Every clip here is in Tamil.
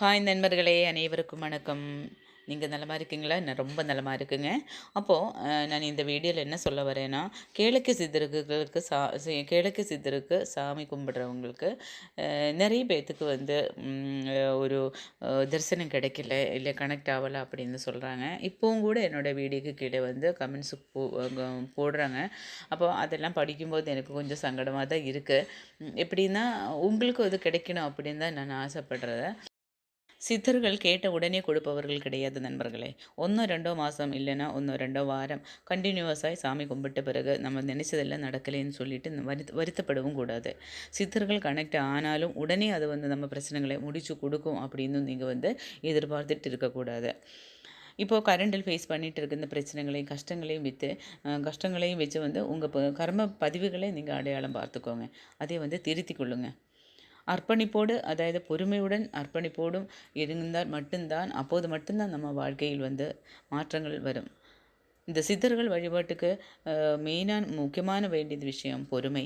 ஹாய் நண்பர்களே அனைவருக்கும் வணக்கம். நீங்கள் நலமாக இருக்கீங்களா? நான் ரொம்ப நலமாக இருக்குங்க. அப்போது நான் இந்த வீடியோவில் என்ன சொல்ல வரேன்னா கிழக்கு சித்தர்களுக்கு சா கிழக்கு சித்தருக்கு சாமி கும்பிட்றவங்களுக்கு நிறைய பேர்த்துக்கு வந்து ஒரு தரிசனம் கிடைக்கல இல்லை கனெக்ட் ஆகலை அப்படின்னு சொல்கிறாங்க இப்போவும் கூட என்னோடய வீடியோக்கு கீழே வந்து கமெண்ட்ஸு போ போடுறாங்க. அப்போ அதெல்லாம் படிக்கும்போது எனக்கு கொஞ்சம் சங்கடமாக தான் இருக்குது எப்படின்னா உங்களுக்கு அது கிடைக்கணும் அப்படின்னு தான் நான் ஆசைப்படுறேன். சித்தர்கள் கேட்ட உடனே கொடுப்பவர்கள் கிடையாது நண்பர்களே. ஒன்றோ ரெண்டோ மாதம் இல்லைன்னா ஒன்றோ ரெண்டோ வாரம் கண்டினியூவஸாக சாமி கும்பிட்ட பிறகு நம்ம நினைச்சதெல்லாம் நடக்கலைன்னு சொல்லிட்டு இந்த வருத்தப்படவும் கூடாது. சித்தர்கள் கனெக்ட் ஆனாலும் உடனே அது வந்து நம்ம பிரச்சனைகளை முடிச்சு கொடுக்கும் அப்படின்னு நீங்கள் வந்து எதிர்பார்த்துட்டு இருக்கக்கூடாது இப்போது கரண்டில் ஃபேஸ் பண்ணிட்டு இருக்க இந்த பிரச்சனைகளையும் கஷ்டங்களையும் விற்று கஷ்டங்களையும் வச்சு வந்து உங்கள் கர்ம பதிவுகளை நீங்கள் அடையாளம் பார்த்துக்கோங்க. அதை வந்து திருத்திக் கொள்ளுங்கள் அர்ப்பணிப்போடு அதாவது பொறுமையுடன் அர்ப்பணிப்போடும் இருந்தால் மட்டும்தான் அப்போது மட்டும்தான் நம்ம வாழ்க்கையில் வந்து மாற்றங்கள் வரும். இந்த சித்தர்கள் வழிபாட்டுக்கு மெயினான முக்கியமான வேண்டியது விஷயம் பொறுமை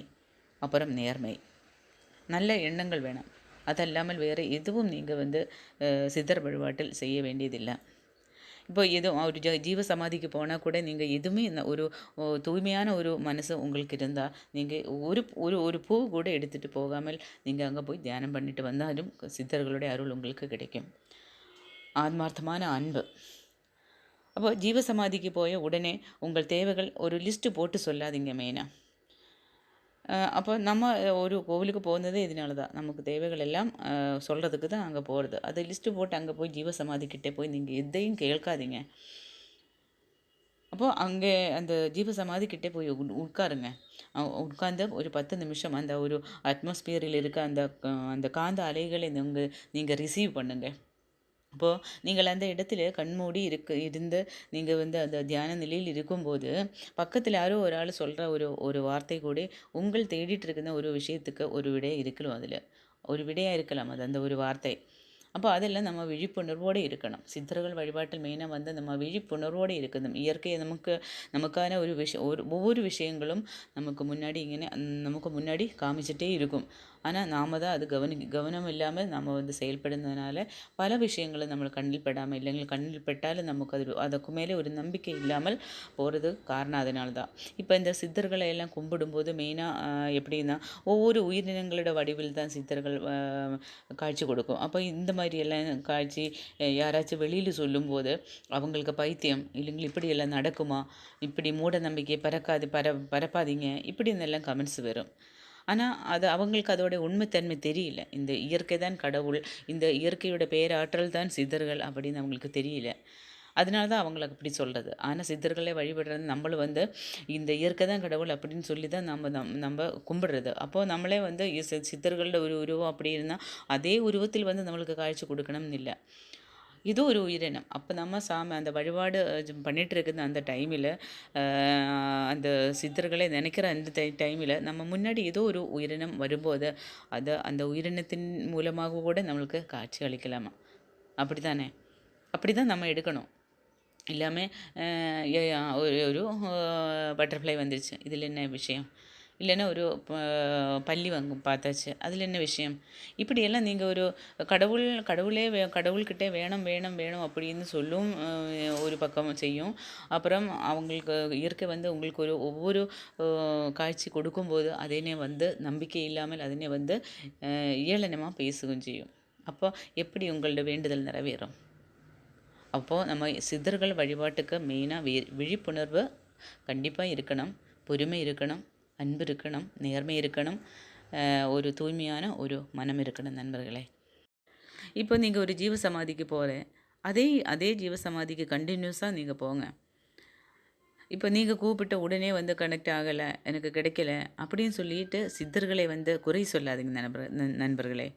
அப்புறம் நேர்மை. நல்ல எண்ணங்கள் வேணும். அது அதல்லாமல் வேறு எதுவும் நீங்கள் வந்து சித்தர் வழிபாட்டில் செய்ய வேண்டியதில்லை. இப்போ எதுவும் ஒரு ஜ- ஜீவ சமாதிக்கு போனால் கூட நீங்கள் எதுவுமே ஒரு தூய்மையான ஒரு மனசு உங்களுக்கு இருந்தால் நீங்கள் ஒரு ஒரு ஒரு பூ கூட எடுத்துகிட்டு போகாமல் நீங்கள் அங்கே போய் தியானம் பண்ணிட்டு வந்தாலும் சித்தர்களுடைய அருள் உங்களுக்கு கிடைக்கும். ஆத்மார்த்தமான அன்பு. அப்போ ஜீவசமாதிக்கு போய உடனே உங்கள் தேவைகள் ஒரு லிஸ்ட்டு போட்டு சொல்லாதீங்க மெயினாக அப்போ நம்ம ஒரு கோவிலுக்கு போனதே இதனால தான் நமக்கு தேவைகள் எல்லாம் சொல்கிறதுக்கு தான் அங்கே போகிறது அதை லிஸ்ட்டு போட்டு அங்கே போய் ஜீவ சமாதிக்கிட்டே போய் நீங்கள் எதையும் கேட்காதீங்க. அப்போது அங்கே அந்த ஜீவ சமாதி கிட்டே போய் உட்காருங்க. உட்கார்ந்து ஒரு பத்து நிமிஷம் அந்த ஒரு அட்மாஸ்பியரில் இருக்க அந்த அந்த காந்த அலைகளை நீங்கள் நீங்கள் ரிசீவ் பண்ணுங்கள் அப்போது நீங்கள் அந்த இடத்துல கண்மூடி இருக்கு இருந்து நீங்கள் வந்து அந்த தியான நிலையில் இருக்கும்போது பக்கத்தில் யாரோ ஒரு ஆள் சொல்கிற ஒரு ஒரு வார்த்தை கூட உங்கள் தேடிட்டு இருக்கிற ஒரு விஷயத்துக்கு ஒரு விடை இருக்கலாம் அதில். ஒரு விடையாக இருக்கலாம் அது அந்த ஒரு வார்த்தை. അപ്പോൾ അതെല്ലാം നമ്മൾ വിഴിപ്പുണർവോടെ ഇരിക്കണം സിദ്ധറുകൾ വഴിപാട്ടിൽ മെയിനാണ് വന്ന് നമ്മൾ വിഴിപ്പുണർവോടെ ഇരിക്കുന്നു ഇയർക്കയെ നമുക്ക് നമുക്കാன ഒരു വിഷ ഒരു ஒவ்வொரு விஷயங்களும் நமக்கு முன்னாடி இங்கே நமக்கு முன்னாடி காமிச்சிட்டே இருக்கும். ஆனால் நாம் தான் அது கவனி கவனம் இல்லாமல் நம்ம வந்து செயல்படுறதுனால பல விஷயங்களும் நம்ம கண்ணில் படாமல் இல்லைங்கள் கண்ணில் பட்டாலும் நமக்கு அது அதுக்கு மேலே ஒரு நம்பிக்கை இல்லாமல் போகிறது காரணம் அதனால தான். இப்போ இந்த சித்தர்களை எல்லாம் கும்பிடும்போது மெயினாக எப்படின்னா ஒவ்வொரு உயிரினங்களோட வடிவில் தான் சித்தர்கள் காட்சி கொடுக்கும். அப்போ இந்த மாதிரி மாதிரியெல்லாம் காய்ச்சி யாராச்சும் வெளியில் சொல்லும்போது அவங்களுக்கு பைத்தியம் இல்லைங்களா? இப்படியெல்லாம் நடக்குமா? இப்படி மூட நம்பிக்கை பறக்காது பர பரப்பாதீங்க. இப்படின்னு எல்லாம் கமெண்ட்ஸ் வரும். ஆனால் அது அவங்களுக்கு அதோட உண்மைத்தன்மை தெரியல. இந்த இயற்கை தான் கடவுள் இந்த இயற்கையோட பேராற்றல் தான் சிதறுகள் அப்படின்னு அவங்களுக்கு தெரியல. அதனால தான் அவங்களுக்கு அப்படி சொல்கிறது ஆனால் சித்தர்களை வழிபடுறது நம்மளும் வந்து இந்த இயற்கை தான் கடவுள் அப்படின்னு சொல்லி தான் நம்ம நம் நம்ம கும்பிடுறது. அப்போது நம்மளே வந்து இஸ்- சித்தர்களோட ஒரு உருவம் அப்படி இருந்தால் அதே உருவத்தில் வந்து நம்மளுக்கு காய்ச்சி கொடுக்கணும்னு இல்லை. இது ஒரு உயிரினம். அப்போ நம்ம சாமி அந்த வழிபாடு பண்ணிகிட்டு இருக்கிற அந்த டைமில் அந்த சித்தர்களை நினைக்கிற அந்த டை டைமில் நம்ம முன்னாடி ஏதோ ஒரு உயிரினம் வரும்போது அது அந்த உயிரினத்தின் மூலமாக கூட நம்மளுக்கு காட்சி அளிக்கலாமா? அப்படி தானே அப்படி தான் நம்ம எடுக்கணும். எல்லாமே ஒரு ஒரு பட்டர்ஃப்ளை வந்துருச்சு. இதில் என்ன விஷயம்? இல்லைன்னா ஒரு பள்ளி பல்லி வாங்க பார்த்தாச்சு. அதில் என்ன விஷயம்? இப்படியெல்லாம் நீங்கள் ஒரு கடவுள் கடவுளே வே கடவுள்கிட்டே வேணும் வேணும் வேணும் அப்படின்னு சொல்லும் ஒரு பக்கம் செய்யும். அப்புறம் அவங்களுக்கு இயற்கை வந்து உங்களுக்கு ஒரு ஒவ்வொரு காட்சி கொடுக்கும்போது அதனே வந்து நம்பிக்கை இல்லாமல் அதனே வந்து ஏளனமாக பேசுகவும் செய்யும். அப்போ எப்படி உங்களோட வேண்டுதல் நிறைவேறும்? அப்போது நம்ம சித்தர்கள் வழிபாட்டுக்கு மெயினாக வி விழிப்புணர்வு கண்டிப்பாக இருக்கணும். பொறுமை இருக்கணும். அன்பு இருக்கணும். நேர்மை இருக்கணும். ஒரு தூய்மையான ஒரு மனம் இருக்கணும் நண்பர்களே. இப்போ நீங்கள் ஒரு ஜீவ சமாதிக்கு போகிற அதே அதே ஜீவ சமாதிக்கு கண்டினியூஸாக நீங்கள் போங்க. இப்போ நீங்கள் கூப்பிட்ட உடனே வந்து கனெக்ட் ஆகலை எனக்கு கிடைக்கல அப்படின்னு சொல்லிட்டு சித்தர்களை வந்து குறை சொல்லாதீங்க நண்பர் நண்பர்களே.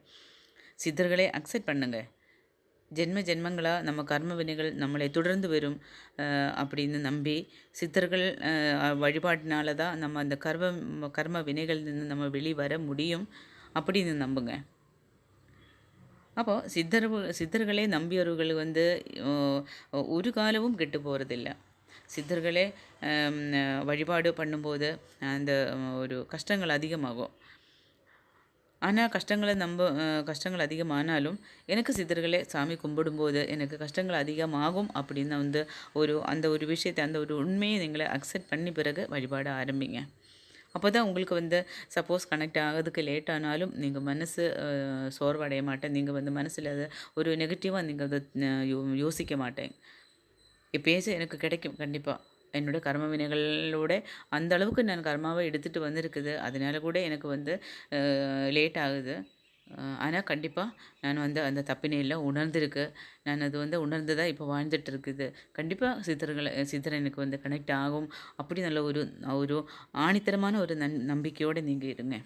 சித்தர்களை அக்செப்ட் பண்ணுங்கள் ஜென்ம ஜென்மங்களாக நம்ம கர்ம வினைகள் நம்மளை தொடர்ந்து வரும் அப்படின்னு நம்பி சித்தர்கள் வழிபாட்டினால தான் நம்ம அந்த கர்ம கர்ம வினைகள்லேருந்து நம்ம வெளிவர முடியும் அப்படின்னு நம்புங்க. அப்போது சித்தர் சித்தர்களே நம்பியவர்கள் வந்து ஒரு காலமும் கெட்டு போகிறதில்ல சித்தர்களே வழிபாடு பண்ணும்போது அந்த ஒரு கஷ்டங்கள் அதிகமாகும். ஆனால் கஷ்டங்களை நம்ப கஷ்டங்கள் அதிகமானாலும் எனக்கு சித்தர்களை சாமி கும்பிடும்போது எனக்கு கஷ்டங்கள் அதிகமாகும் அப்படின்னு வந்து ஒரு அந்த ஒரு விஷயத்தை அந்த ஒரு உண்மையை நீங்களை அக்செப்ட் பண்ணி பிறகு வழிபாட ஆரம்பிங்க. அப்போ தான் உங்களுக்கு வந்து சப்போஸ் கனெக்ட் ஆகிறதுக்கு லேட் ஆனாலும் நீங்கள் மனசு சோர்வடைய மாட்டேன். நீங்கள் வந்து மனசில் அதை ஒரு நெகட்டிவாக நீங்கள் அதை யோ யோசிக்க மாட்டேன். இப்பேசு எனக்கு கிடைக்கும் கண்டிப்பாக என்னோடய கர்ம வினைகளோட அந்த அளவுக்கு நான் கர்மாவை எடுத்துகிட்டு வந்திருக்குது. அதனால கூட எனக்கு வந்து லேட் ஆகுது. ஆனால் கண்டிப்பாக நான் வந்து அந்த தப்பினையெல்லாம் உணர்ந்திருக்கு. நான் அது வந்து உணர்ந்து தான் இப்போ வாழ்ந்துட்டு இருக்குது கண்டிப்பாக சித்தர்களை சித்தர் எனக்கு வந்து கனெக்ட் ஆகும். அப்படி நல்ல ஒரு ஒரு ஆணித்தரமான ஒரு நன் நம்பிக்கையோடு நீங்கள் இருங்க.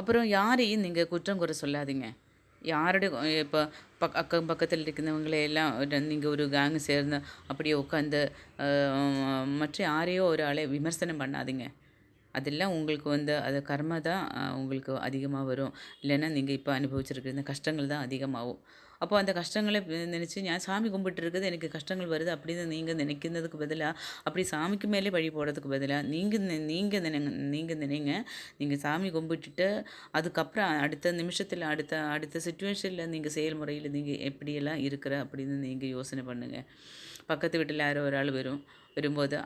அப்புறம் யாரையும் நீங்கள் குற்றம் குறை சொல்லாதீங்க. யாருடைய இப்போ பக் அக்கம் பக்கத்தில் இருக்கிறவங்களையெல்லாம் நீங்கள் ஒரு கேங்கு சேர்ந்து அப்படியே உட்காந்து மற்ற யாரையோ ஒரு ஆளை விமர்சனம் பண்ணாதீங்க. அதெல்லாம் உங்களுக்கு வந்து அது கர்மா தான் உங்களுக்கு அதிகமாக வரும். இல்லைன்னா நீங்கள் இப்போ அனுபவிச்சிருக்கிற இந்த கஷ்டங்கள் தான் அதிகமாகும். அப்போ அந்த கஷ்டங்களை நினச்சி நான் சாமி கும்பிட்டு இருக்குது எனக்கு கஷ்டங்கள் வருது அப்படின்னு நீங்கள் நினைக்கிறதுக்கு பதிலாக அப்படி சாமிக்கு மேலே வழி போடுறதுக்கு பதிலாக நீங்கள் நீங்கள் நினைங்க நீங்கள் நினைங்க. நீங்கள் சாமி கும்பிட்டுட்டு அதுக்கப்புறம் அடுத்த நிமிஷத்தில் அடுத்த அடுத்த சுச்சுவேஷனில் நீங்கள் செயல்முறையில் நீங்கள் எப்படியெல்லாம் இருக்கிற அப்படின்னு நீங்கள் யோசனை பண்ணுங்கள் பக்கத்து வீட்டில் யாரோ ஒரு ஆள் வரும் வரும்போது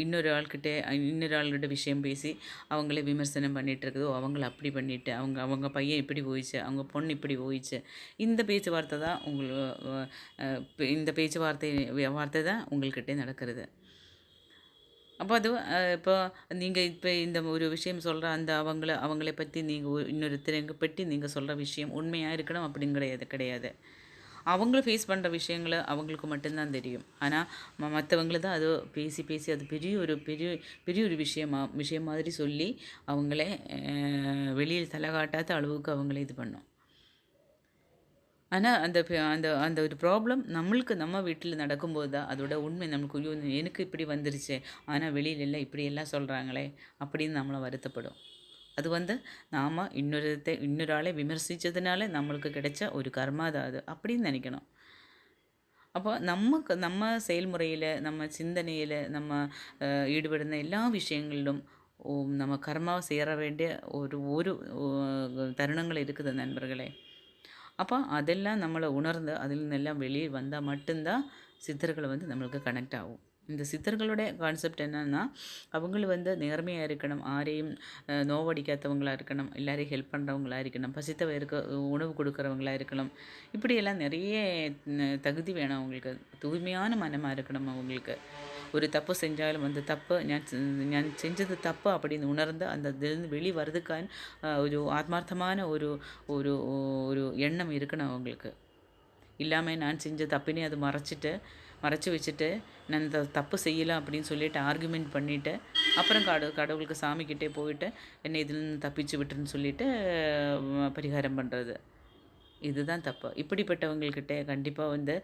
இன்னொரு ஆள்கிட்ட இன்னொரு ஆளுடைய விஷயம் பேசி அவங்களே விமர்சனம் பண்ணிகிட்டு இருக்குதோ அவங்கள அப்படி பண்ணிவிட்டு அவங்க அவங்க பையன் இப்படி போயிடுச்சு அவங்க பொண்ணு இப்படி போயிடுச்சு. இந்த பேச்சுவார்த்தை தான் உங்களுக்கு இந்த பேச்சுவார்த்தை வார்த்தை தான் உங்கள்கிட்டே நடக்கிறது. அப்போ அது இப்போ நீங்கள் இப்போ இந்த ஒரு விஷயம் சொல்கிற அந்த அவங்கள அவங்கள பற்றி நீங்கள் இன்னொருத்தரங்க பற்றி நீங்கள் சொல்கிற விஷயம் உண்மையாக இருக்கணும் அப்படின்னு கிடையாது கிடையாது. அவங்களும் ஃபேஸ் பண்ணுற விஷயங்களை அவங்களுக்கு மட்டும்தான் தெரியும். ஆனால் ம மற்றவங்கள தான் அது பேசி பேசி அது பெரிய ஒரு பெரிய பெரிய ஒரு விஷயமா விஷயம் மாதிரி சொல்லி அவங்கள வெளியில் தலை காட்டாத அளவுக்கு அவங்களே இது பண்ணும். ஆனால் அந்த அந்த அந்த ஒரு ப்ராப்ளம் நம்மளுக்கு நம்ம வீட்டில் நடக்கும்போது தான் அதோட உண்மை நமக்கு ஐயோ எனக்கு இப்படி வந்துருச்சு ஆனால் வெளியில எல்லாம் இப்படியெல்லாம் சொல்கிறாங்களே அப்படின்னு நம்மளை வருத்தப்படும். அது வந்து நாம் இன்னொருத்தை இன்னொரு ஆளை விமர்சித்ததுனால நம்மளுக்கு கிடைச்ச ஒரு கர்மா தான் அது அப்படின்னு நினைக்கணும். அப்போ நமக்கு நம்ம செயல்முறையில் நம்ம சிந்தனையில் நம்ம ஈடுபடுന്ന எல்லா விஷயங்களிலும் நம்ம கர்மாவை சேர வேண்டிய ஒரு ஒரு தருணங்கள் இருக்குது நண்பர்களே. அப்போ அதெல்லாம் நம்மளை உணர்ந்து அதில் நிന്നെல்லாம் வெளியே வந்தால் மட்டும்தான் சித்தர்களை வந்து நம்மளுக்கு கனெக்ட் ஆகும். இந்த சித்தர்களுடைய கான்செப்ட் என்னென்னா அவங்களும் வந்து நேர்மையாக இருக்கணும் ஆரையும் நோவடிக்காதவங்களாக இருக்கணும் எல்லாரையும் ஹெல்ப் பண்ணுறவங்களாக இருக்கணும் பசித்தவருக்கு உணவு கொடுக்குறவங்களாக இருக்கணும். இப்படியெல்லாம் நிறைய தகுதி வேணும் அவங்களுக்கு. தூய்மையான மனமாக இருக்கணும் அவங்களுக்கு. ஒரு தப்பு செஞ்சாலும் அந்த தப்பு ഞാൻ ഞാൻ செஞ்சது தப்பு அப்படின்னு உணர்ந்து அந்த இதுலேருந்து வெளி வரதுக்கான ஒரு ஆத்மார்த்தமான ஒரு ஒரு ஒரு எண்ணம் இருக்கணும் அவங்களுக்கு இல்லாமல் நான் செஞ்ச தப்பினே அது மறைச்சிட்டு மறைச்சி வச்சுட்டு நான் இந்த தப்பு செய்யலை அப்படின்னு சொல்லிட்டு ஆர்குமெண்ட் பண்ணிவிட்டு அப்புறம் கட கடவுளுக்கு சாமிக்கிட்டே போயிட்டு என்னை இதில் தப்பிச்சு விட்டுருன்னு சொல்லிட்டு பரிகாரம் பண்ணுறது இதுதான் தப்பு. இப்படிப்பட்டவங்கக்கிட்ட கண்டிப்பாக வந்து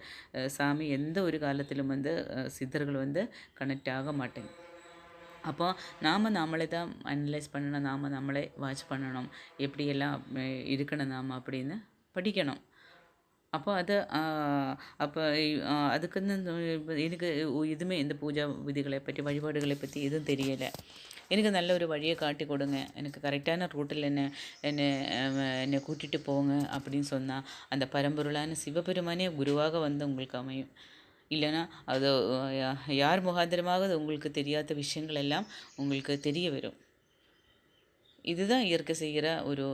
சாமி எந்த ஒரு காலத்திலும் வந்து சித்தர்கள் வந்து கனெக்ட் ஆக மாட்டேங்க. அப்போ நாம் நம்மளே தான் அனலைஸ் பண்ணணும் நாம் நம்மளே வாட்ச் பண்ணணும். எப்படியெல்லாம் இருக்கணும் நாம் அப்படின்னு படிக்கணும். അപ്പോൾ അത് അപ്പോൾ அதுக்குன்னு எனக்கு இதுவுமே இந்த பூஜா விதிகளை பற்றி வழிபாடுகளை பற்றி எதுவும் தெரியலை எனக்கு நல்ல ஒரு வழியை காட்டி கொடுங்க எனக்கு கரெக்டான ரூட்டில் என்ன என்னை என்னை கூட்டிகிட்டு போங்க அப்படின்னு சொன்னால் அந்த பரம்பொருளான சிவபெருமானே குருவாக வந்து உங்களுக்கு அமையும் இல்லைன்னா அது யார் முகாந்திரமாக உங்களுக்கு தெரியாத விஷயங்கள் எல்லாம் உங்களுக்கு தெரிய வரும் இதுதான் இயற்கை செய்கிற ஒரு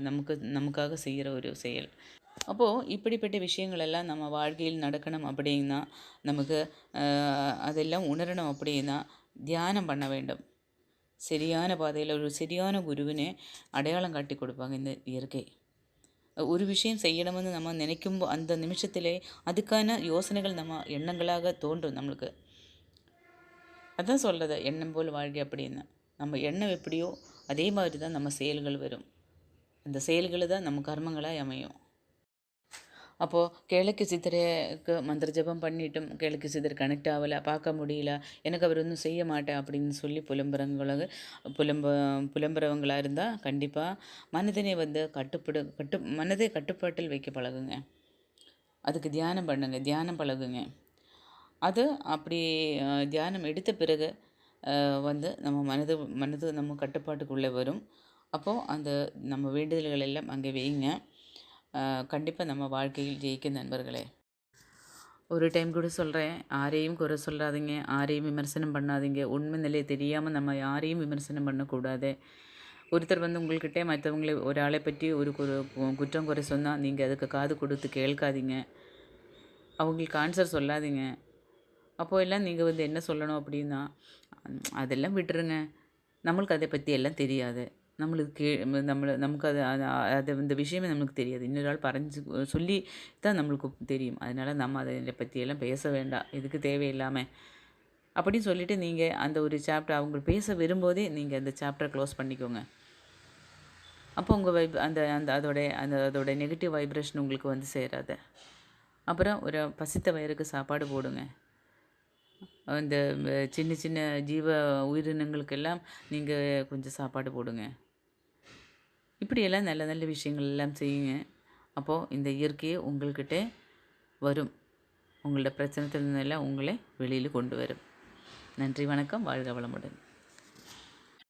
நமக்கு நமக்காக செய்கிற ஒரு செயல் அப்போது இப்படிப்பட்ட விஷயங்களெல்லாம் நம்ம வாழ்க்கையில் நடக்கணும் அப்படின்னா நமக்கு அதெல்லாம் உணரணும் அப்படின்னா தியானம் பண்ண வேண்டும். சரியான பாதையில் ஒரு சரியான குருவினை அடையாளம் காட்டி கொடுப்பாங்க இந்த இயற்கை. ஒரு விஷயம் செய்யணும்னு நம்ம நினைக்கும் அந்த நிமிஷத்திலே அதுக்கான யோசனைகள் நம்ம எண்ணங்களாக தோன்றும் நம்மளுக்கு. அதான் சொல்கிறது எண்ணம் போல் வாழ்க்கை அப்படின்னு. நம்ம எண்ணம் எப்படியோ அதே மாதிரி தான் நம்ம செயல்கள் வரும். அந்த செயல்களை தான் நம்ம கர்மங்களாக அமையும். அப்போது கிழக்கு சித்தருக்கு மந்திர ஜபம் பண்ணிட்டும் கிழக்கு சித்தர் கனெக்ட் ஆகலை பார்க்க முடியல எனக்கு அவர் ஒன்றும் செய்ய மாட்டேன் அப்படின்னு சொல்லி புலம்புறவங்களுக்கு புலம்ப புலம்புறவங்களாக இருந்தால் கண்டிப்பாக மனதினை வந்து கட்டுப்படு கட்டு மனதை கட்டுப்பாட்டில் வைக்க பழகுங்க. அதுக்கு தியானம் பண்ணுங்க தியானம் பழகுங்க. அது அப்படி தியானம் எடுத்த பிறகு வந்து நம்ம மனது மனது நம்ம கட்டுப்பாட்டுக்குள்ளே வரும். அப்போது அந்த நம்ம வேண்டுதல்கள் எல்லாம் அங்கே வைங்க. கண்டிப்பாக நம்ம வாழ்க்கையில் ஜெயிக்கும் நண்பர்களே. ஒரு டைம் கூட சொல்கிறேன் யாரையும் குறை சொல்லாதீங்க. யாரையும் விமர்சனம் பண்ணாதீங்க. உண்மை நிலையை தெரியாமல் நம்ம யாரையும் விமர்சனம் பண்ணக்கூடாது. ஒருத்தர் வந்து உங்கள்கிட்ட மற்றவங்களை ஒரு ஆளை பற்றி ஒரு கு- குற்றம் குறை சொன்னால் நீங்கள் அதுக்கு காது கொடுத்து கேட்காதீங்க. அவங்களுக்கு ஆன்சர் சொல்லாதீங்க. அப்போ எல்லாம் நீங்கள் வந்து என்ன சொல்லணும் அப்படின்னா அதெல்லாம் விட்டுருங்க. நம்மளுக்கு அதை பற்றி எல்லாம் தெரியாது. நம்மளுக்கு கே நம்மளை நமக்கு அது அது இந்த விஷயமே நம்மளுக்கு தெரியாது. இன்னொரு ஆள் பறஞ்சு சொல்லி தான் நம்மளுக்கு தெரியும். அதனால் நம்ம அதை பற்றியெல்லாம் பேச வேண்டாம். இதுக்கு தேவையில்லாமல் அப்படின்னு சொல்லிவிட்டு நீங்கள் அந்த ஒரு சாப்டர் அவங்க பேச வரும்போதே நீங்கள் அந்த சாப்டரை க்ளோஸ் பண்ணிக்கோங்க. அப்போ உங்கள் வைப் அந்த அந்த அதோடைய அந்த அதோட நெகட்டிவ் வைப்ரேஷன் உங்களுக்கு வந்து சேராது. அப்புறம் ஒரு பசித்த வயிறுக்கு சாப்பாடு போடுங்க. அந்த சின்ன சின்ன ஜீவ உயிரினங்களுக்கெல்லாம் நீங்கள் கொஞ்சம் சாப்பாடு போடுங்க. இப்படியெல்லாம் நல்ல நல்ல விஷயங்கள் எல்லாம் செய்யுங்க. அப்போது இந்த இயற்கையே உங்கள்கிட்ட வரும். உங்களோட பிரச்சனத்திலிருந்தெல்லாம் உங்களை வெளியில் கொண்டு வரும். நன்றி வணக்கம். வாழ்க வளமுடன்.